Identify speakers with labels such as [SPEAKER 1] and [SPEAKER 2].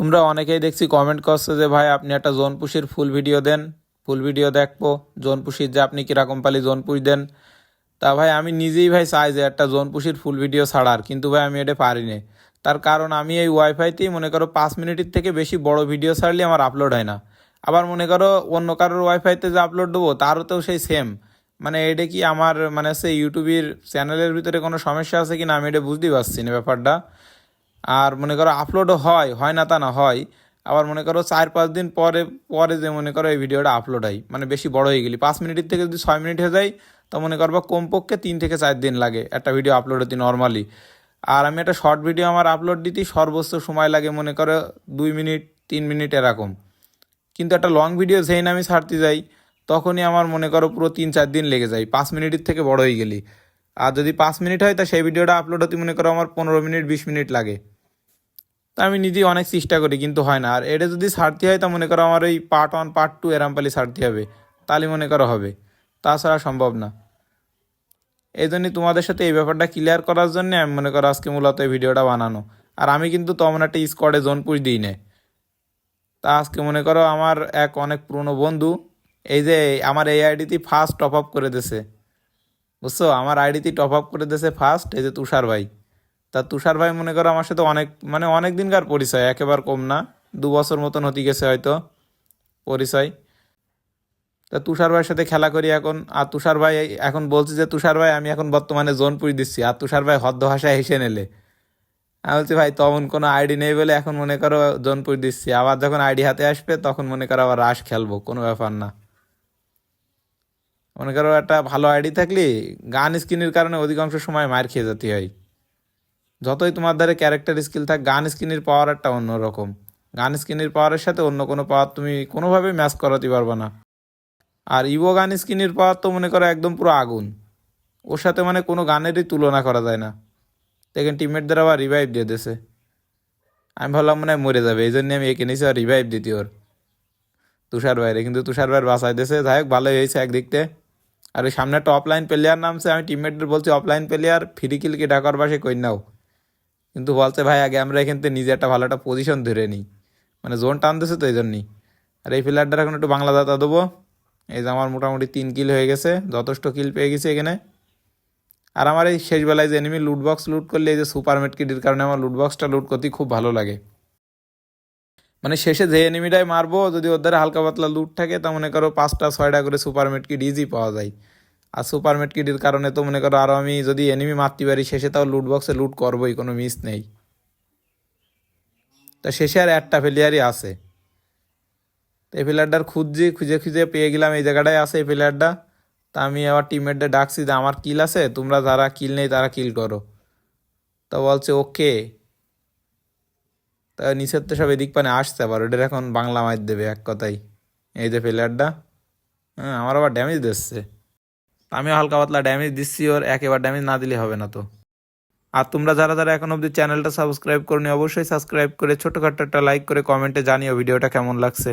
[SPEAKER 1] তোমরা অনেকেই দেখছি কমেন্ট করছ যে, ভাই, আপনি একটা জোন পুষির ফুল ভিডিও দেন। ফুল ভিডিও দেখব। জোন পুষির যে আপনি কীরকম পালি জোন পুষ দেন। তা ভাই, আমি নিজেই ভাই চাই যে একটা জোন পুষির ফুল ভিডিও ছাড়ার, কিন্তু ভাই, আমি এটা পারি না। তার কারণ আমি এই ওয়াইফাইতেই মনে করো পাঁচ মিনিটের থেকে বেশি বড় ভিডিও ছাড়লে আমার আপলোড হয় না। আবার মনে করো অন্য কারোর ওয়াইফাইতে যে আপলোড দেবো, তারও তো সেই সেম মানে এটা কি আমার মানে সেই ইউটিউবের চ্যানেলের ভিতরে কোনো সমস্যা আছে কি না আমি এটা বুঝতেই পারছি না ব্যাপারটা। আর মনে করো আপলোডও হয় হয় না তা না হয়, আবার মনে করো চার পাঁচ দিন পরে পরে যে মনে করো এই ভিডিওটা আপলোড হয় মানে বেশি বড় হয়ে গেলি। পাঁচ মিনিটের থেকে যদি ছয় মিনিট হয়ে যায়, তো মনে করব কমপক্ষে তিন থেকে চার দিন লাগে একটা ভিডিও আপলোড হতে নর্মালি আর আমি একটা শর্ট ভিডিও আমার আপলোড দিতেই সর্বোচ্চ সময় লাগে মনে করো দুই মিনিট, তিন মিনিট এরকম। কিন্তু একটা লং ভিডিও যেই আমি ছাড়তে যাই, তখনই আমার মনে করো পুরো তিন চার দিন লেগে যায়, পাঁচ মিনিটের থেকে বড় হয়ে গেলি। আর যদি পাঁচ মিনিট হয়, তা সেই ভিডিওটা আপলোড হতে মনে করো আমার পনেরো মিনিট, বিশ মিনিট লাগে। আমি নিজেই অনেক চেষ্টা করি, কিন্তু হয় না। আর এটা যদি ছাড়তে হয়, তা মনে করো আমার ওই পার্ট ওয়ান পার্ট টু এরাম পালি ছাড়তে হবে। তাহলে মনে করো হবে। তাছাড়া সম্ভব না। এই জন্যই তোমাদের সাথে এই ব্যাপারটা ক্লিয়ার করার জন্য আমি মনে করো আজকে মূলত এই ভিডিওটা বানানো। আর আমি কিন্তু তেমন একটা স্কোয়াডে জোন পুষ দিই না তা আজকে মনে করো আমার এক অনেক পুরনো বন্ধু, এই যে আমার এই আইডিতে ফার্স্ট টপ আপ করে দিছে বুঝছ? আমার আইডিতে টপ আপ করে দিয়েছে ফার্স্ট এই যে তুষার ভাই। তা তুষার ভাই মনে করো আমার সাথে অনেক মানে অনেক দিনকার পরিচয়, একেবারে কম না। দু বছর মতন হতে গেছে হয়তো পরিচয়। তা তুষার ভাইয়ের সাথে খেলা করি এখন। আর তুষার ভাই এখন বলছি যে, তুষার ভাই, আমি এখন বর্তমানে জোনপুরি দিচ্ছি। আর তুষার ভাই হদ্দ ভাষায় হেসে নেলে। আমি বলছি, ভাই তখন কোনো আইডি নেই বলে এখন মনে করো জোনপুর দিচ্ছি। আবার যখন আইডি হাতে আসবে, তখন মনে করো আবার রাশ খেলব, কোনো ব্যাপার না। মনে করো একটা ভালো আইডি থাকলে গান স্ক্রিনের কারণে অধিকাংশ সময় মার খেয়ে যেতে হয়। যতই তোমার ধারে ক্যারেক্টার স্কিল থাক, গান স্কিনের পাওয়ার একটা অন্যরকম। গান স্কিনের পাওয়ারের সাথে অন্য কোনো পাওয়ার তুমি কোনোভাবেই ম্যাচ করাতে পারবে না। আর ইভো গান স্কিনের পাওয়ার তো মনে করো একদম পুরো আগুন। ওর সাথে মানে কোনো গানেরই তুলনা করা যায় না। দেখেন টিমমেটদের আবার রিভাইভ দিয়ে দিয়েছে। আমি ভাবলাম মনে হয় মরে যাবে এই জন্য আমি একে নিয়েছি আর রিভাইভ দিতি ওর। তুষার ভাইরে, কিন্তু তুষার ভাইয়ের বাসায় দিয়েছে। যাই হোক, ভালোই হয়েছে একদিকতে। আর ওই সামনে একটা অফলাইন প্লেয়ার নামছে, আমি টিমমেটদের বলছি অফলাইন প্লেয়ার ফ্রি কিলকে ডাকার বাসে কই নাও। কিন্তু বলছে, ভাই, আগে আমরা এখান থেকে নিজে একটা ভালো একটা পজিশন ধরে নিই। মানে জোন টানতেছে তো এই জন্যই আর এই প্লেয়ারটার এখন একটু বাংলা দাতা দেবো। এই যে আমার মোটামুটি তিন কিল হয়ে গেছে, যথেষ্ট কিল পেয়ে গেছে এখানে। আর আমার এই শেষ বেলায় যে এনিমি লুট বক্স লুট করলে এই যে সুপার মেটকিটির কারণে আমার লুট বক্সটা লুট করতে খুব ভালো লাগে। মানে শেষে যে এনিমিটাই মারবো, যদি ওদের হালকা পাতলা লুট থাকে, তা মনে করো পাঁচটা, ছয়টা করে সুপার মেটকিট ইজি পাওয়া যায়। আর সুপার মেটকিটের কারণে তো মনে করো আরও আমি যদি এনিমি মারতে পারি, শেষে তাও লুট বক্সে লুট করবোই, কোনো মিস নেই। তা শেষে আর একটা প্লেয়ারই আছে। তো এই প্লেয়ারটার খুঁজছি, খুঁজে খুঁজে পেয়ে গেলাম, এই জায়গাটায় আছে এই প্লেয়ারটা তা আমি আবার টিমমেটদের ডাকছি যে, আমার কিল আছে, তোমরা যারা কিল নেই তারা কিল করো। তা বলছে, ওকে। তা নিচের তো সব এদিক পানে আসতে পারো ওদের এখন বাংলা মার দেবে এক কথাই এই যে প্লেয়ারটা হ্যাঁ আমার আবার ড্যামেজ দিচ্ছে। আমিও হালকা পাতলা ড্যামেজ দিচ্ছি, ওর একেবারে ড্যামেজ না দিলে হবে না তো। আর তোমরা যারা যারা এখন অবধি চ্যানেলটা সাবস্ক্রাইব করনি, অবশ্যই সাবস্ক্রাইব করে ছোটোখাটো একটা লাইক করে কমেন্টে জানিও ভিডিওটা কেমন লাগছে।